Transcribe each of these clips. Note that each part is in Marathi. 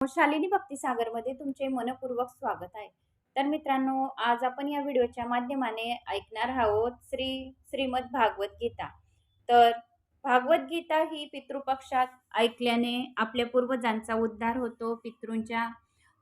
शालिनी भक्तिसागरमध्ये तुमचे मनपूर्वक स्वागत आहे. तर मित्रांनो आज आपण या व्हिडिओच्या माध्यमाने ऐकणार आहोत श्री श्रीमद भागवत गीता. तर भागवत गीता ही पितृपक्षात ऐकल्याने आपल्या पूर्वजांचा उद्धार होतो पितृंच्या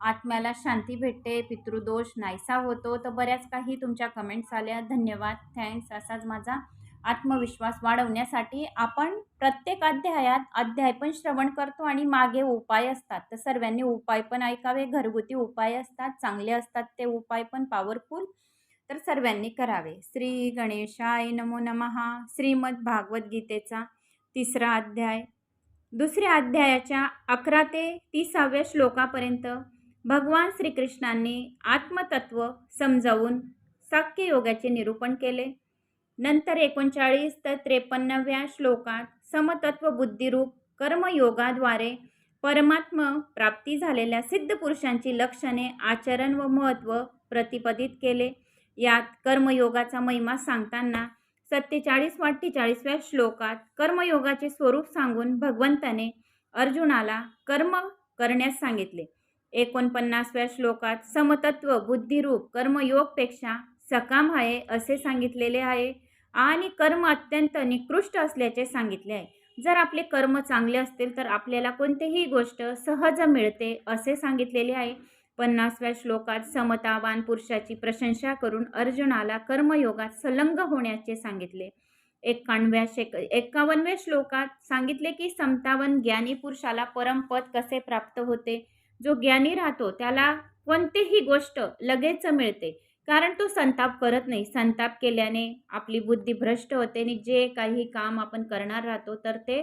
आत्म्याला शांती भेटते पितृदोष नाहीसा होतो. तर बऱ्याच काही तुमच्या कमेंट्स आल्या. धन्यवाद. थँक्स असाच माझा आत्मविश्वास वाढवण्यासाठी आपण प्रत्येक अध्यायात अध्याय पण श्रवण करतो आणि मागे उपाय असतात. तर सर्वांनी उपाय पण ऐकावे घरगुती उपाय असतात चांगले असतात ते उपाय पण पॉवरफुल तर सर्वांनी करावे. श्री गणेशाय नमो नमहा. श्रीमद भागवत गीतेचा तिसरा अध्याय. दुसऱ्या अध्यायाच्या अकरा ते तीसाव्या श्लोकापर्यंत भगवान श्रीकृष्णांनी आत्मतत्व समजावून साक्य योगाचे निरूपण केले. नंतर एकोणचाळीस तर त्रेपन्नाव्या श्लोकात समतत्व बुद्धिरूप कर्मयोगाद्वारे परमात्म प्राप्ती झालेल्या सिद्ध पुरुषांची लक्षणे आचरण व महत्त्व प्रतिपादित केले. यात कर्मयोगाचा महिमा सांगताना सत्तेचाळीस व अठ्ठेचाळीसव्या श्लोकात कर्मयोगाचे स्वरूप सांगून भगवंताने अर्जुनाला कर्म करण्यास सांगितले. एकोणपन्नासव्या श्लोकात समतत्व बुद्धिरूप कर्मयोगपेक्षा सकाम आहे असे सांगितलेले आहे. आणि कर्म अत्यंत निकृष्ट असल्याचे सांगितले आहे. जर आपले कर्म चांगले असतील तर आपल्याला कोणतीही गोष्ट सहज मिळते असे सांगितलेले आहे. पन्नासव्या श्लोकात समतावान पुरुषाची प्रशंसा करून अर्जुनाला कर्मयोगात संलग्न होण्याचे सांगितले. एकावनव्या शेक एकावन्नव्या श्लोकात सांगितले की समतावन ज्ञानी पुरुषाला परमपद कसे प्राप्त होते? जो ज्ञानी राहतो त्याला कोणतीही गोष्ट लगेच मिळते. कारण तो संताप करत नाही. संताप केल्याने आपली बुद्धी भ्रष्ट होते आणि जे काही काम आपण करणार राहतो तर ते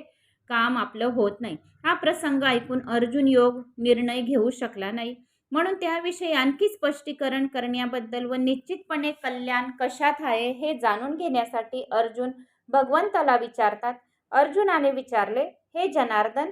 काम आपलं होत नाही. हा प्रसंग ऐकून अर्जुन योग निर्णय घेऊ शकला नाही. म्हणून त्याविषयी आणखी स्पष्टीकरण करण्याबद्दल व निश्चितपणे कल्याण कशात आहे हे जाणून घेण्यासाठी अर्जुन भगवंताला विचारतात. अर्जुनाने विचारले हे जनार्दन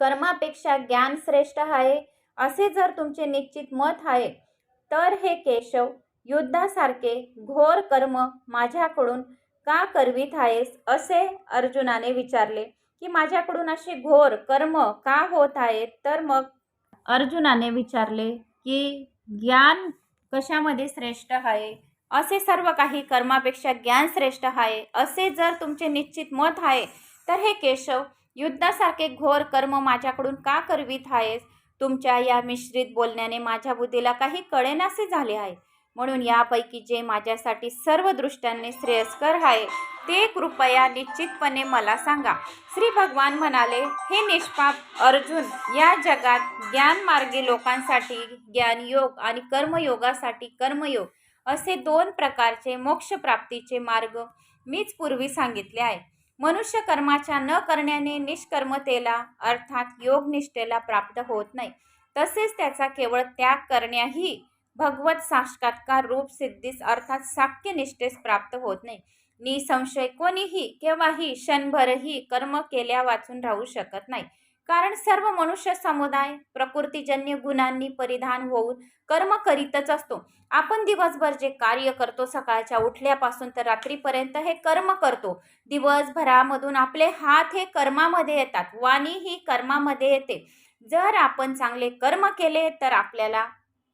कर्मापेक्षा ज्ञान श्रेष्ठ आहे. असे जर तुमचे निश्चित मत आहे तर हे केशव युद्धासारखे घोर कर्म माझ्याकडून का करवीत आहेस? असे अर्जुनाने विचारले. की माझ्याकडून असे घोर कर्म का होत आहेत? तर मग अर्जुनाने विचारले की ज्ञान कशामध्ये श्रेष्ठ आहे? असे सर्व काही कर्मापेक्षा ज्ञान श्रेष्ठ आहे. असे जर तुमचे निश्चित मत आहे तर हे केशव युद्धासारखे घोर कर्म माझ्याकडून का करवीत आहेस? तुमच्या या मिश्रित बोलण्याने माझ्या बुद्धीला काही कळेनासे झाले आहे. म्हणून यापैकी जे माझ्यासाठी सर्व दृष्ट्यांनी श्रेयस्कर आहे ते कृपया निश्चितपणे मला सांगा. श्री भगवान म्हणाले हे निष्पाप अर्जुन या जगात ज्ञानमार्गी लोकांसाठी ज्ञानयोग आणि कर्मयोगासाठी कर्मयोग असे दोन प्रकारचे मोक्षप्राप्तीचे मार्ग मीच पूर्वी सांगितले आहे. मनुष्य कर्माच्या न करण्याने निष्कर्मतेला अर्थात योगनिष्ठेला प्राप्त होत नाही. तसेच त्याचा केवळ त्याग करण्याही भगवत साक्षात्कार रूप सिद्धीस अर्थात साक्यनिष्ठेस प्राप्त होत नाही. निसंशय कोणीही केव्हाही क्षणभरही कर्म केल्या वाचून राहू शकत नाही. कारण सर्व मनुष्य समुदाय प्रकृतीजन्य गुणांनी परिधान होऊन कर्म करीतच असतो. आपण दिवसभर जे कार्य करतो सकाळच्या उठल्यापासून तर रात्रीपर्यंत हे कर्म करतो. दिवसभरामधून आपले हात हे कर्मामध्ये येतात वाणी ही कर्मामध्ये येते. जर आपण चांगले कर्म केले तर आपल्याला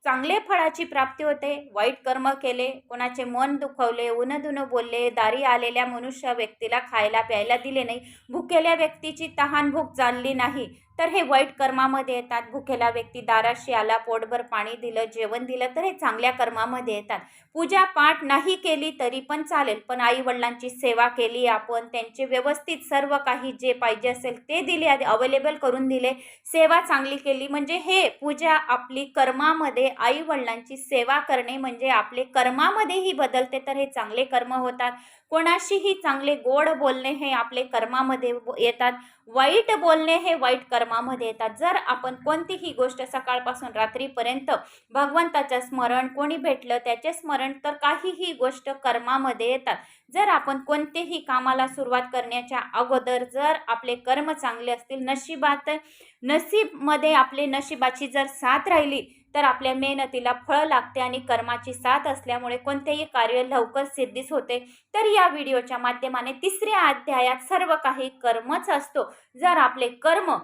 चांगले फळाची प्राप्ती होते. वाईट कर्म केले कोणाचे मन दुखवले उनधुनं बोलले दारी आलेल्या मनुष्य व्यक्तीला खायला प्यायला दिले नाही. भुकेल्या व्यक्तीची तहान भूक जाणली नाही. तर हे वाईट कर्मामध्ये येतात. भुकेला व्यक्ती दाराशी आला पोटभर पाणी दिलं जेवण दिलं तर हे चांगल्या कर्मामध्ये येतात. पूजा पाठ नाही केली तरी पण चालेल पण आई वडिलांची सेवा केली आपण त्यांचे व्यवस्थित सर्व काही जे पाहिजे असेल ते दिले अवेलेबल करून दिले सेवा चांगली केली. म्हणजे हे पूजा आपली कर्मामध्ये आई वडिलांची सेवा करणे म्हणजे आपले कर्मामध्येही बदलते तर हे चांगले कर्म होतात. कोणाशीही चांगले गोड बोलणे हे आपले कर्मामध्ये येतात. वाईट बोलणे हे वाईट कर्मामध्ये येतात. जर आपण कोणतीही गोष्ट सकाळपासून रात्रीपर्यंत भगवंताचं स्मरण कोणी भेटलं त्याचे स्मरण तर काहीही गोष्ट कर्मामध्ये येतात. जर आपण कोणतेही कामाला सुरुवात करण्याच्या अगोदर जर आपले कर्म चांगले असतील नशिबात नसीबमध्ये आपले नशिबाची जर साथ राहिली तर आपल्या मेहनतीला फळ लागते आणि कर्माची साथ असल्यामुळे कोणतेही कार्य लवकर सिद्धीस होते. तर या व्हिडिओच्या माध्यमाने तिसऱ्या अध्यायात सर्व काही कर्मच असतो. जर आपले कर्म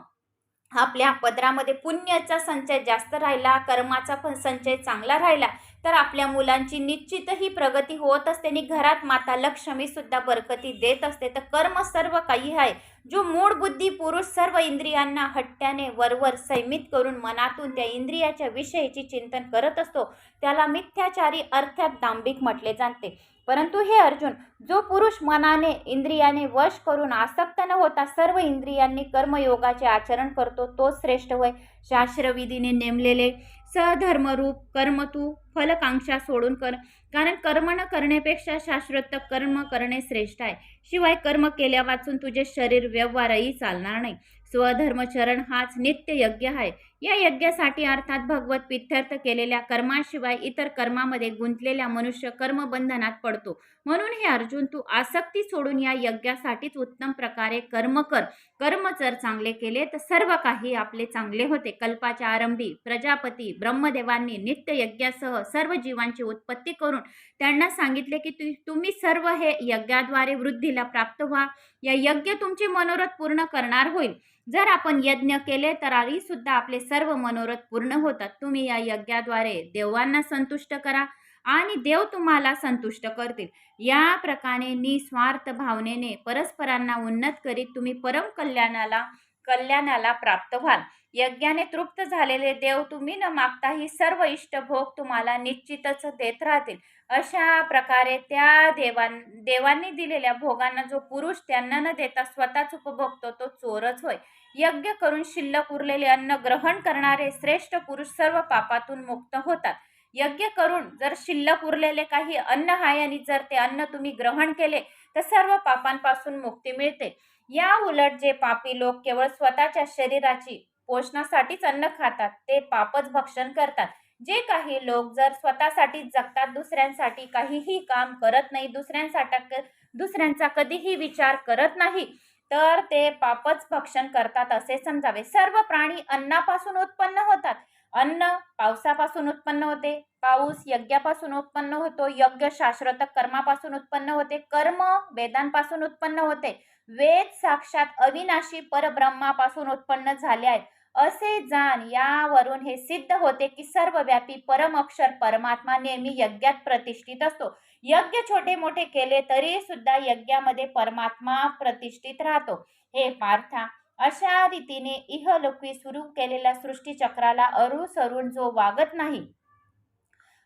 आपल्या पदरामध्ये पुण्याचा संचय जास्त राहिला कर्माचा पण संचय चांगला राहिला तर आपल्या मुलांची निश्चितही प्रगती होत असते आणि घरात माता लक्ष्मी सुद्धा बरकती देत असते. तर कर्म सर्व काही आहे. जो मूळ बुद्धी पुरुष सर्व इंद्रियांना हट्ट्याने वरवर संयमित करून मनातून त्या इंद्रियाच्या विषयीची चिंतन करत असतो त्याला मिथ्याचारी अर्थात दांभिक म्हटले जाते. परंतु हे अर्जुन जो पुरुष मनाने इंद्रियाने वश करून आसक्त न होता सर्व इंद्रियांनी कर्मयोगाचे आचरण करतो तोच श्रेष्ठ होय. शास्त्रविधीने नेमलेले सधर्मरूप कर्म तू फलकांक्षा सोडून कर. कारण कर्म न करण्यापेक्षा शाश्वत कर्म करणे श्रेष्ठ आहे. शिवाय कर्म केल्या वाचून तुझे शरीर व्यवहारही चालणार नाही. स्वधर्मचरण हाच नित्य यज्ञ आहे. या यज्ञासाठी अर्थात भगवत पित्यर्थ केलेल्या कर्माशिवाय इतर कर्मामध्ये गुंतलेल्या मनुष्य कर्मबंधनात पडतो. म्हणून हे अर्जुन तू आसक्ती सोडून या यज्ञासाठीच उत्तम प्रकारे कर्म कर. कर्म जर चांगले केले तर सर्व काही आपले चांगले होते. कल्पाच्या आरंभी प्रजापती ब्रह्मदेवांनी नित्य यज्ञासह सर्व जीवांची उत्पत्ती करून त्यांना सांगितले की तु तुम्ही सर्व हे यज्ञाद्वारे वृद्धीला प्राप्त व्हा. या यज्ञ तुमचे मनोरथ पूर्ण करणार होईल. जर आपण यज्ञ केले तर सुद्धा आपले सर्व मनोरथ पूर्ण होतात. तुम्ही या यज्ञाद्वारे देवांना संतुष्ट करा आणि देव तुम्हाला संतुष्ट करतील. या प्रकारे निस्वार्थ भावनेने परस्परांना उन्नत करीत तुम्ही परम कल्याणाला कल्याणाला प्राप्त व्हाल. यज्ञाने तृप्त झालेले देव तुम्ही न मागताही सर्व इष्टभोग तुम्हाला निश्चितच देत राहतील. अशा प्रकारे त्या देवां देवांनी दिलेल्या भोगांना जो पुरुष त्यांना न देता स्वतःच उपभोगतो तो चोरच होय. यज्ञ करून शिल्लक उरलेले अन्न ग्रहण करणारे श्रेष्ठ पुरुष सर्व पापातून मुक्त होतात. यज्ञ करून जर शिल्लक उरलेले काही अन्न आहे आणि जर ते अन्न तुम्ही ग्रहण केले तर सर्व पापांपासून मुक्ती मिळते. या उलट जे पापी लोक केवळ स्वतःच्या शरीराची पोषणासाठीच अन्न खातात ते पापच भक्षण करतात. जे काही लोक जर स्वतःसाठी जगतात दुसऱ्यांसाठी काहीही काम करत नाही दुसऱ्यांसाठी दुसऱ्यांचा कधीही विचार करत नाही तर ते पापच भक्षण करतात असे समजावे. सर्व प्राणी अन्नापासून उत्पन्न होतात. अन्न पावसापासून उत्पन्न होते पाऊस यज्ञापासून उत्पन्न होतो यज्ञ शाश्वत कर्मापासून उत्पन्न होते कर्म वेदांपासून उत्पन्न होते. वेद साक्षात अविनाशी परब्रह्मापासून उत्पन्न झाले आहेत. असे जाण यावरून हे सिद्ध होते की सर्वव्यापी परमक्षर परमात्मा नेहमी यज्ञात प्रतिष्ठित असतो. यज्ञ छोटे मोठे केले तरी सुद्धा यज्ञामध्ये परमात्मा प्रतिष्ठित राहतो. हे पार्था अशा रीतीने इहलोकी सुरू केलेल्या सृष्टीचक्राला अरुसरून जो वागत नाही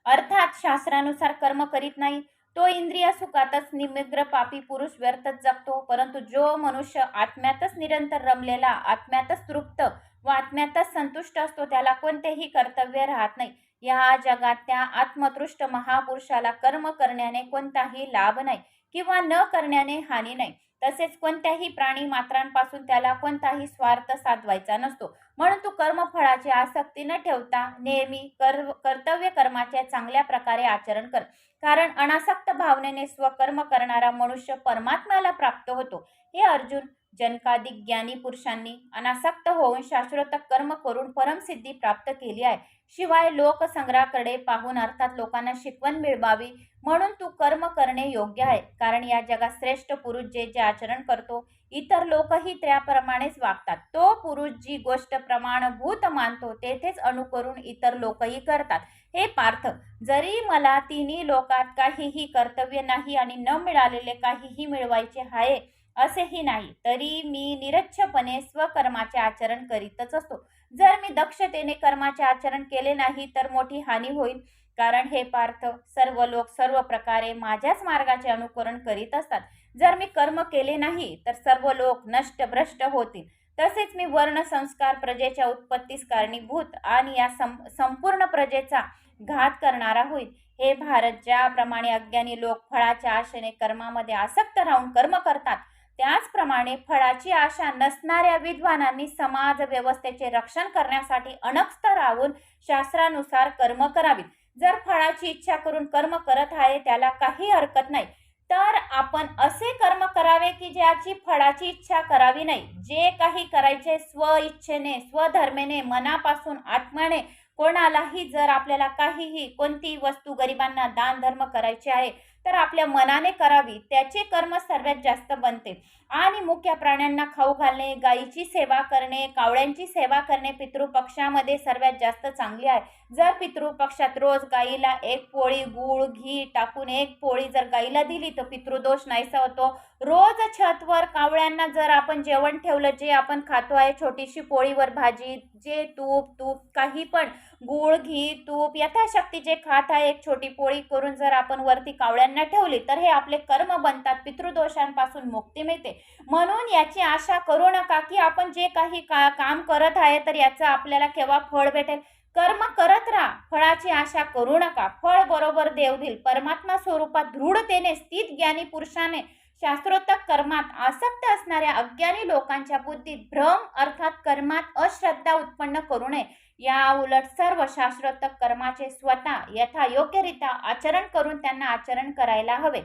अर्थात शास्त्रानुसार कर्म करीत नाही तो इंद्रिय सुखातच निमिग्र पापी पुरुष व्यर्थच जगतो परंतु जो मनुष्य आत्म्यातच निरंतर रमलेला आत्म्यातच तृप्त व आत्म्यातच संतुष्ट असतो त्याला कोणतेही कर्तव्य राहत नाही. या जगात त्या आत्मतृष्ट महापुरुषाला कर्म करण्याने कोणताही लाभ नाही किंवा न करण्याने हानी नाही. तसेच कोणत्याही प्राणी मात्रांपासून त्याला कोणताही स्वार्थ साधवायचा नसतो. म्हणून तू कर्मफळाची आसक्ती न ठेवता नेहमी कर्व कर्तव्य कर्माचे चांगल्या प्रकारे आचरण कर. कारण अनासक्त भावनेने स्वकर्म करणारा मनुष्य परमात्म्याला प्राप्त होतो. हे अर्जुन जनकाधिक ज्ञानी पुरुषांनी अनासक्त होऊन शाश्वत कर्म करून परमसिद्धी प्राप्त केली आहे. शिवाय लोकसंग्रहाकडे पाहून अर्थात लोकांना शिकवण मिळवावी म्हणून तू कर्म करणे योग्य आहे. कारण या जगात श्रेष्ठ पुरुष जे जे आचरण करतो इतर लोकही त्याप्रमाणेच वागतात. तो पुरुष जी गोष्ट प्रमाणभूत मानतो तेथेच अनुकरून इतर लोकही करतात. हे पार्थ जरी मला तिन्ही लोकात काहीही कर्तव्य नाही आणि न मिळालेले काहीही मिळवायचे आहे असेही नाही तरी मी निरच्छपणे स्वकर्माचे आचरण करीतच असतो. जर मी दक्षतेने कर्माचे आचरण केले नाही तर मोठी हानी होईल. कारण हे पार्थ सर्व लोक सर्व प्रकारे माझ्याच मार्गाचे अनुकरण करीत असतात. जर मी कर्म केले नाही तर सर्व लोक नष्ट भ्रष्ट होतील. तसेच मी वर्ण संस्कार प्रजेच्या उत्पत्तीस कारणीभूत आणि या सं संपूर्ण प्रजेचा घात करणारा होईल. हे भारत ज्याप्रमाणे अज्ञानी लोक फळाच्या आशेने कर्मामध्ये आसक्त राहून कर्म करतात त्याचप्रमाणे फळाची आशा नसणाऱ्या विद्वानांनी समाज व्यवस्थेचे रक्षण करण्यासाठी अनक्स्त राहून शास्त्रानुसार कर्म करावीत जर फळाची इच्छा करून कर्म करत आहे त्याला काही हरकत नाही. तर आपण असे कर्म करावे की ज्याची फळाची इच्छा करावी नाही. जे काही करायचे स्व इच्छेने स्वधर्मेने मनापासून आत्म्याने कोणालाही जर आपल्याला काहीही कोणतीही वस्तू गरिबांना दान धर्म करायचे आहे तर आपल्या मनाने करावी त्याचे कर्म सर्वात जास्त बनते. आणि मुख्य प्राण्यांना खाऊ घालणे गायीची सेवा करणे कावळ्यांची सेवा करणे पितृपक्षामध्ये सर्वात जास्त चांगली आहे. जर पितृपक्षात रोज गाईला एक पोळी गूळ घी टाकून एक पोळी जर गाईला दिली तर पितृदोष नाहीसा होतो. रोज छतवर कावळ्यांना जर आपण जेवण ठेवलं जे आपण खातो आहे छोटीशी पोळीवर भाजी जे तूप तूप काही पण गूळ घी तूप यथाशक्ती जे खात आहे. एक छोटी पोळी करून जर आपण वरती कावळ्यांना ठेवली तर हे आपले कर्म बनतात. पितृदोषांपासून मुक्ती मिळते. म्हणून याची आशा करू नका की आपण जे काही का काम करत आहे तर याचं आपल्याला केव्हा फळ भेटेल? कर्म करत राहा. फळाची आशा करू नका. फळ बरोबर देव देईल. परमात्मा स्वरूपात दृढतेने स्थित ज्ञानी पुरुषाने शास्त्रोत्तक कर्मात आसक्त असणाऱ्या अज्ञानी लोकांच्या बुद्धीत भ्रम अर्थात कर्मात अश्रद्धा उत्पन्न करू नये. या उलट सर्व शास्त्रोत्तक कर्माचे स्वतः यथायोग्यरित्या आचरण करून त्यांना आचरण करायला हवे.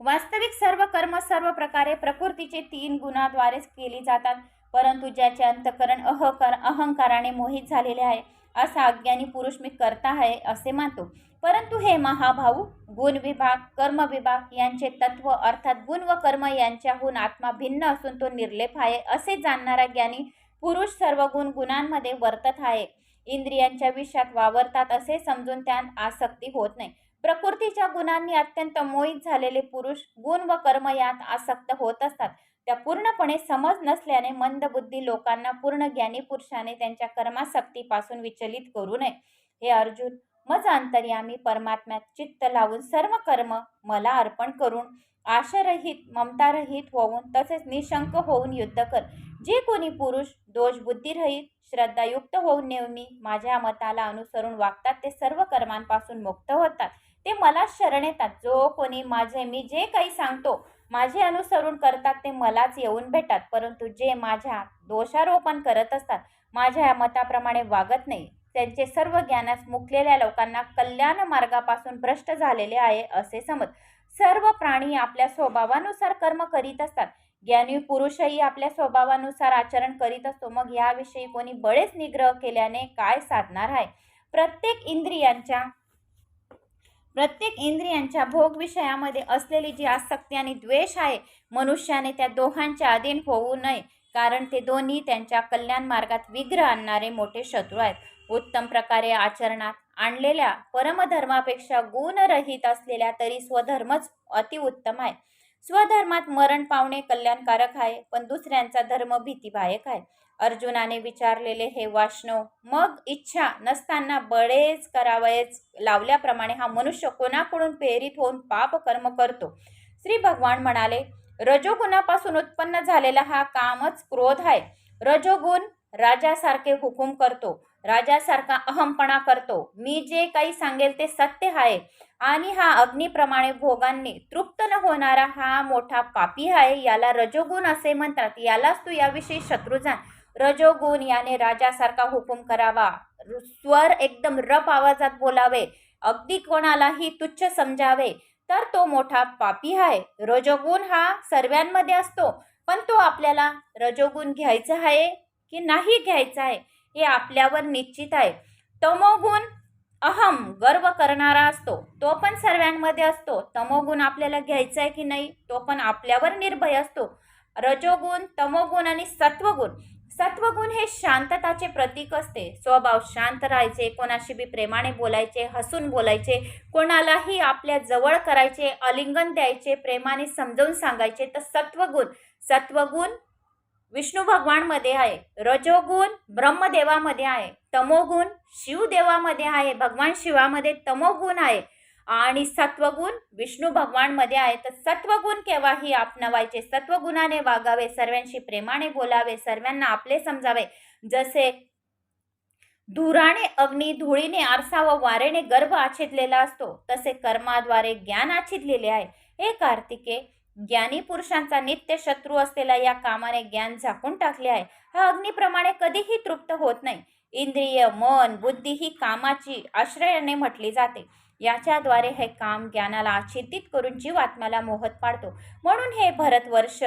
वास्तविक सर्व कर्म सर्व प्रकारे प्रकृतीचे तीन गुणाद्वारेच केली जातात. परंतु ज्याचे अंतकरण अहकार अहंकाराने मोहित झालेले आहे असा अज्ञानी पुरुष मी करता आहे असे मानतो. परंतु हे महाभाऊ गुण विभाग कर्म विभाग यांचे तत्व अर्थात गुण व कर्म यांच्याहून आत्मा भिन्न असून तो निर्लेप आहे असे जाणणारा ज्ञानी पुरुष सर्व गुण गुणांमध्ये वर्तत आहे. इंद्रियांच्या विषयात वावरतात असे समजून त्यात आसक्ती होत नाही. प्रकृतीच्या गुणांनी अत्यंत मोहित झालेले पुरुष गुण व कर्म यात आसक्त होत असतात. त्या पूर्णपणे समज नसल्याने मंदबुद्धी लोकांना पूर्ण ज्ञानी पुरुषाने त्यांच्या कर्मासक्तीपासून विचलित करू नये. हे अर्जुन मज अंतर्यामी परमात्म्यात चित्त लावून सर्व कर्म मला अर्पण करून आशरहित ममतारहित होऊन तसेच निशंक होऊन युद्ध कर. जे कोणी पुरुष दोष बुद्धिरहित श्रद्धायुक्त होऊन नेहमी माझ्या मताला अनुसरून वागतात ते सर्व कर्मांपासून मुक्त होतात. ते मला शरण येतात. जो कोणी माझे मी जे काही सांगतो माझे अनुसरण करतात ते मलाच येऊन भेटतात. परंतु जे माझ्या दोषारोपण करत असतात माझ्या मताप्रमाणे वागत नाही. त्यांचे सर्व ज्ञानास मुकलेल्या लोकांना कल्याण मार्गापासून भ्रष्ट झालेले आहे असे समज. सर्व प्राणी आपल्या स्वभावानुसार कर्म करीत असतात. ज्ञानी पुरुषही आपल्या स्वभावानुसार आचरण करीत असतो. मग याविषयी कोणी बळेच निग्रह केल्याने काय साधणार आहे? प्रत्येक इंद्रियांच्या प्रत्येक इंद्रियांच्या भोग विषयामध्ये असलेली जी आसक्ती आणि द्वेष आहे मनुष्याने त्या दोघांच्या अधीन होऊ नये कारण ते दोन्ही त्यांच्या कल्याण मार्गात विघ्र आणणारे मोठे शत्रू आहेत. उत्तम प्रकारे आचरणात आणलेल्या परमधर्मापेक्षा गुणरहित असलेल्या तरी स्वधर्मच अतिउत्तम आहे. स्वधर्मात मरण पावणे कल्याणकारक आहे पण दुसऱ्यांचा धर्म भीतीदायक आहे. अर्जुनाने विचारलेले हे वाष्णव मग इच्छा नसताना बळेच करावयच लावल्याप्रमाणे हा मनुष्य कोणाकडून प्रेरित होऊन पाप कर्म करतो? श्री भगवान म्हणाले रजोगुणापासून उत्पन्न झालेला हा कामच क्रोध आहे. रजोगुण राजासारखे हुकूम करतो. राजासारखा अहमपणा करतो. मी जे काही सांगेल ते सत्य आहे. आणि हा अग्निप्रमाणे भोगांनी तृप्त न होणारा हा मोठा पापी आहे. याला रजोगुण असे म्हणतात. यालाच तू याविषयी शत्रू जाण. रजोगुण याने राजासारखा हुकूम करावा. स्वर एकदम रप आवाजात बोलावे. अगदी कोणालाही तुच्छ समजावे. तर तो मोठा पापी आहे. रजोगुण हा सर्वांमध्ये असतो. पण तो आपल्याला रजोगुण घ्यायचा आहे की नाही घ्यायचा आहे? हे आपल्यावर निश्चित आहे. तमोगुण अहम गर्व करणारा असतो. तो पण सर्वांमध्ये असतो. तमोगुण आपल्याला घ्यायचा आहे की नाही तो पण आपल्यावर निर्भय असतो. रजोगुण तमोगुण आणि सत्वगुण. सत्वगुण हे शांतताचे प्रतीक असते. स्वभाव शांत राहायचे कोणाशी बी प्रेमाने बोलायचे हसून बोलायचे कोणालाही आपल्या जवळ करायचे अलिंगन द्यायचे प्रेमाने समजावून सांगायचे तर सत्वगुण. सत्वगुण विष्णू भगवानमध्ये आहे रजोगुण ब्रह्मदेवामध्ये आहे तमोगुण शिवदेवामध्ये आहे भगवान शिवामध्ये तमोगुण आहे आणि सत्वगुण विष्णू भगवानमध्ये आहे. तर सत्वगुण केव्हाही आपणवायचे? सत्वगुणाने वागावे सर्वांशी प्रेमाने बोलावे सर्वांना आपले समजावे. जसे धुराने अग्नी धुळीने आरसा व वारेने गर्भ आच्छिदलेला असतो तसे कर्माद्वारे ज्ञान आच्छिदलेले आहे. हे कार्तिके ज्ञानी पुरुषांचा नित्य शत्रू असलेला या कामाने ज्ञान झाकून टाकले आहे. हा अग्निप्रमाणे कधीही तृप्त होत नाही. इंद्रिय मन बुद्धी ही कामाची आश्रयाने म्हटली जाते. याच्याद्वारे हे काम ज्ञानाला आच्छिदित करून जीवात्म्याला मोहत पाडतो. म्हणून हे भरतवर्ष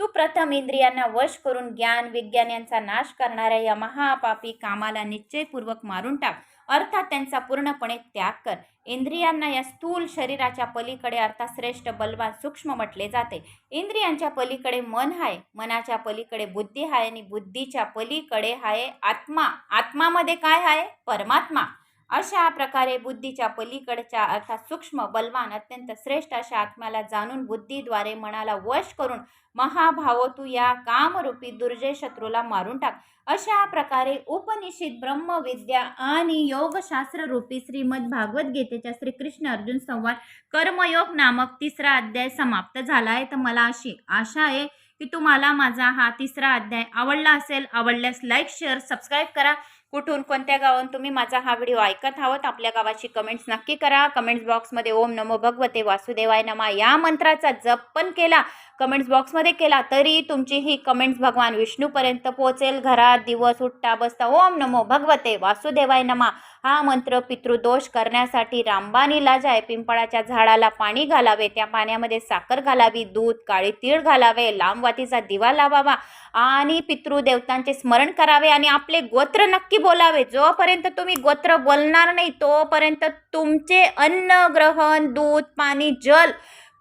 तू प्रथम इंद्रियांना वश करून ज्ञान विज्ञान यांचा नाश करणाऱ्या या महापापी कामाला निश्चयपूर्वक मारून टाक. अर्थात त्यांचा पूर्णपणे त्याग कर. इंद्रियांना या स्थूल शरीराच्या पलीकडे अर्थात श्रेष्ठ बलवान सूक्ष्म म्हटले जाते. इंद्रियांच्या पलीकडे मन आहे मनाच्या पलीकडे बुद्धी आहे आणि बुद्धीच्या पलीकडे आहे आत्मा. आत्मामध्ये काय आहे परमात्मा. अशा प्रकारे बुद्धीच्या पलीकडच्या अर्थात सूक्ष्म बलवान अत्यंत श्रेष्ठ अशा आत्म्याला जाणून बुद्धीद्वारे मनाला वश करून महाभाव तू या कामरूपी दुर्जय शत्रूला मारून टाक. अशा प्रकारे उपनिषित ब्रह्मविद्या आणि योगशास्त्र रूपी श्रीमद भागवत गीतेच्या श्रीकृष्ण अर्जुन संवाद कर्मयोग नामक तिसरा अध्याय समाप्त झाला आहे तर मला अशी आशा आहे की तुम्हाला माझा हा तिसरा अध्याय आवडला असेल. आवडल्यास लाईक शेअर सबस्क्राईब करा. कुठून कोणत्या गावाहून तुम्ही माझा हा व्हिडिओ ऐकत आहोत आपल्या गावाची कमेंट्स नक्की करा. कमेंट्स बॉक्समध्ये ओम नमो भगवते वासुदेवाय नमा या मंत्राचा जप पण केला. कमेंट्स बॉक्समध्ये केला तरी तुमची ही कमेंट्स भगवान विष्णूपर्यंत पोहोचेल. घरात दिवस उठता बसता ओम नमो भगवते वासुदेवाय नमा. हा मंत्र पितृदोष करण्यासाठी रामबाण जाय. पिंपळाच्या झाडाला पाणी घालावे. त्या पाण्यामध्ये साखर घालावी. दूध काळी तीळ घालावे. लांबवातीचा दिवा लावावा. आणि पितृदेवतांचे स्मरण करावे आणि आपले गोत्र नक्की बोलावे. जोपर्यंत तुम्ही गोत्र बोलणार नाही तोपर्यंत तुमचे अन्न ग्रहण दूध पाणी जल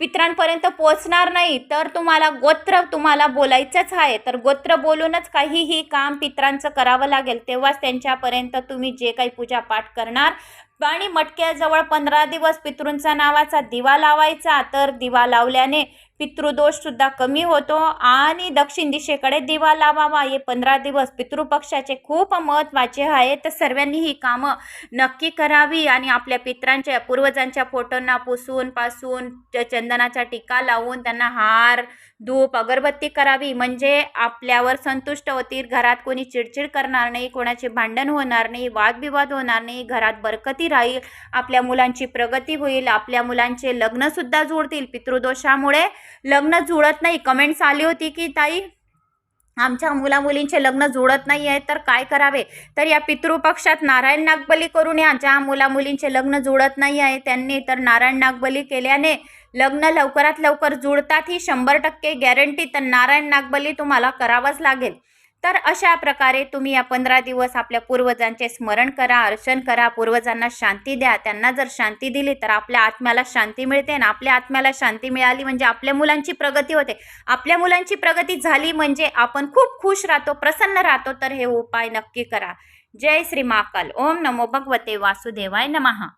पित्रांपर्यंत पोचणार नाही तर तुम्हाला गोत्र तुम्हाला बोलायचंच आहे. तर गोत्र बोलूनच काहीही काम पित्रांचं करावं लागेल तेव्हाच त्यांच्यापर्यंत तुम्ही जे काही पूजापाठ करणार. आणि मटक्याजवळ पंधरा दिवस पितृंचा नावाचा दिवा लावायचा तर दिवा लावल्याने पितृदोषसुद्धा कमी होतो आणि दक्षिण दिशेकडे दिवा लावावा. हे पंधरा दिवस पितृपक्षाचे खूप महत्त्वाचे आहे. तर सर्वांनी ही कामं नक्की करावी आणि आपल्या पित्रांच्या पूर्वजांच्या फोटोंना पुसून पासून च- चंदनाचा टिका लावून त्यांना हार धूप अगरबत्ती करावी. म्हणजे आपल्यावर संतुष्ट होतील. घरात कोणी चिडचिड करणार नाही कोणाचे भांडण होणार नाही वादविवाद होणार नाही. घरात बरकती राहील. आपल्या मुलांची प्रगती होईल. आपल्या मुलांचे लग्नसुद्धा जुळतील पितृदोषामुळे. लग्न जुळत नाही. कमेंट्स आली होती की ताई आमच्या मुलामुलींचे लग्न जुळत नाही आहे तर काय करावे? तर या पितृपक्षात नारायण नागबली करून या. ज्या मुलामुलींचे लग्न जुळत नाही आहे त्यांनी तर नारायण नागबली केल्याने लग्न लवकरात लवकर जुळतात ही शंभर टक्के गॅरंटी तर नारायण नागबली तुम्हाला करावंच लागेल. तर अशा प्रकारे तुम्ही या पंधरा दिवस आपल्या पूर्वजांचे स्मरण करा अर्चन करा पूर्वजांना शांती द्या. त्यांना जर शांती दिली तर आपल्या आत्म्याला शांती मिळते ना आपल्या आत्म्याला शांती मिळाली म्हणजे आपल्या मुलांची प्रगती होते. आपल्या मुलांची प्रगती झाली म्हणजे आपण खूप खुश राहतो प्रसन्न राहतो तर हे उपाय नक्की करा. जय श्री महाकाल. ओम नमो भगवते वासुदेवाय नमः.